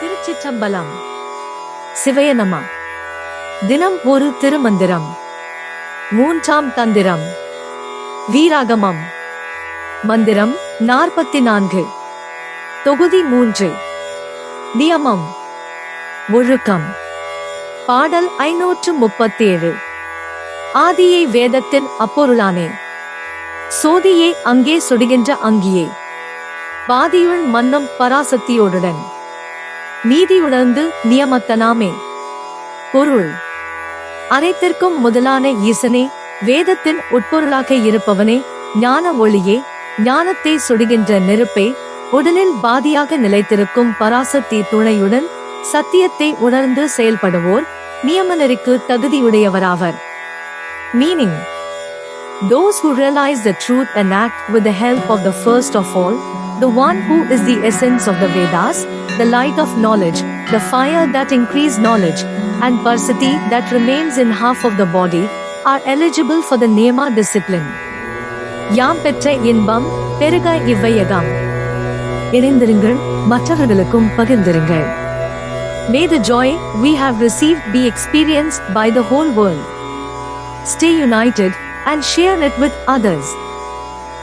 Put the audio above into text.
திருச்சிற்றம்பலம். சிவயனமா தினம் ஒரு திருமந்திரம். மூன்றாம் தந்திரம். வீராகமம். மந்திரம் நாற்பத்தி நான்கு தொகுதி மூன்று. நியமம். ஒழுக்கம். பாடல் ஐநூற்று முப்பத்தேழு. ஆதியை வேதத்தின் அப்பொருளானே. சோதியே அங்கே சுடுகின்ற அங்கியே. பாதியுள் மன்னம் பராசக்தியோடுடன். நீதியுணர்ந்து நியமத்தனாமே. பொருள். அனைத்திற்கும் முதலான ஈசனே வேதத்தின் உட்பொருளாக இருப்பவனே ஞான ஒளியே ஞானத்தை சுடுகின்ற நெருப்பே உடலில் பாதியாக நிலைத்திருக்கும் பராசக்தி துணையுடன் சத்தியத்தை உணர்ந்து செயல்படுவோர் நியமனருக்கு தகுதியுடையவராவர். Meaning Those who realize the truth and act with the help of the first of all, the one who is the essence of the Vedas, the light of knowledge, the fire that increase knowledge, and Parsati that remains in half of the body, are eligible for the Niyama discipline. யாம் பெற்ற இன்பம் பெருக இவ்வையகம் இணைந்திருங்கள் மற்றவர்களுக்கும் பகிர்ந்திருங்கள் May the joy we have received be experienced by the whole world. Stay united and share it with others.